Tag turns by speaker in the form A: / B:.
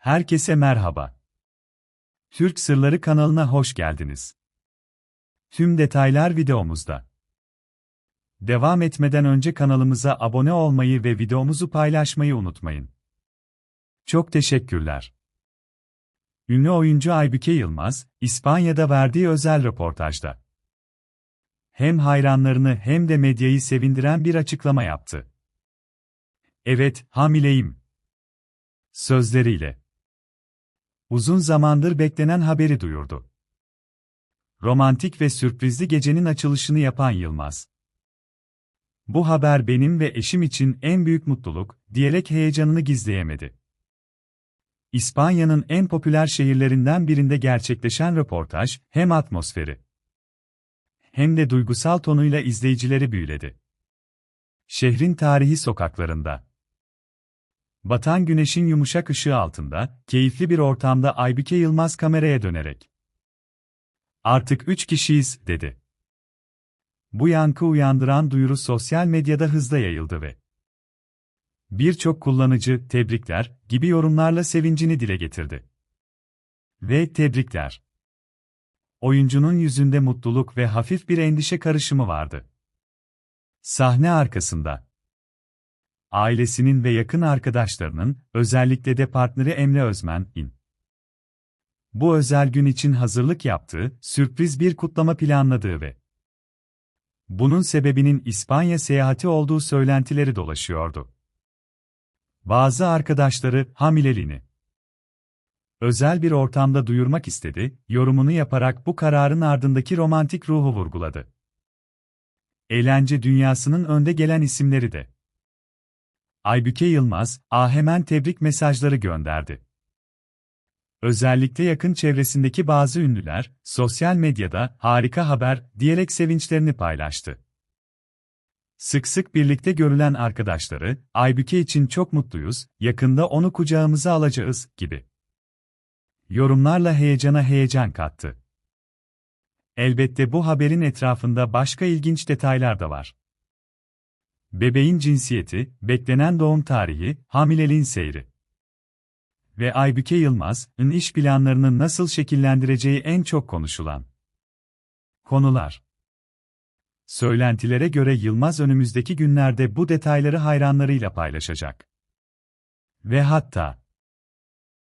A: Herkese merhaba. Türk Sırları kanalına hoş geldiniz. Tüm detaylar videomuzda. Devam etmeden önce kanalımıza abone olmayı ve videomuzu paylaşmayı unutmayın. Çok teşekkürler. Ünlü oyuncu Aybüke Yılmaz, İspanya'da verdiği özel röportajda hem hayranlarını hem de medyayı sevindiren bir açıklama yaptı. Evet, hamileyim. Sözleriyle. Uzun zamandır beklenen haberi duyurdu. Romantik ve sürprizli gecenin açılışını yapan Yılmaz. Bu haber benim ve eşim için en büyük mutluluk, diyerek heyecanını gizleyemedi. İspanya'nın en popüler şehirlerinden birinde gerçekleşen röportaj, hem atmosferi hem de duygusal tonuyla izleyicileri büyüledi. Şehrin tarihi sokaklarında. Batan güneşin yumuşak ışığı altında, keyifli bir ortamda Aybüke Yılmaz kameraya dönerek. Artık üç kişiyiz, dedi. Bu yankı uyandıran duyuru sosyal medyada hızla yayıldı ve birçok kullanıcı, tebrikler, gibi yorumlarla sevincini dile getirdi. Ve tebrikler. Oyuncunun yüzünde mutluluk ve hafif bir endişe karışımı vardı. Sahne arkasında. Ailesinin ve yakın arkadaşlarının, özellikle de partneri Emre Özmen'in. Bu özel gün için hazırlık yaptığı, sürpriz bir kutlama planladığı ve bunun sebebinin İspanya seyahati olduğu söylentileri dolaşıyordu. Bazı arkadaşları hamileliğini özel bir ortamda duyurmak istedi, yorumunu yaparak bu kararın ardındaki romantik ruhu vurguladı. Eğlence dünyasının önde gelen isimleri de. Aybüke Yılmaz, a tebrik mesajları gönderdi. Özellikle yakın çevresindeki bazı ünlüler, sosyal medyada harika haber diyerek sevinçlerini paylaştı. Sık sık birlikte görülen arkadaşları, Aybüke için çok mutluyuz, yakında onu kucağımıza alacağız, gibi yorumlarla heyecana heyecan kattı. Elbette bu haberin etrafında başka ilginç detaylar da var. Bebeğin cinsiyeti, beklenen doğum tarihi, hamileliğin seyri ve Aybüke Yılmaz'ın iş planlarını nasıl şekillendireceği en çok konuşulan konular. Söylentilere göre Yılmaz önümüzdeki günlerde bu detayları hayranlarıyla paylaşacak. Ve hatta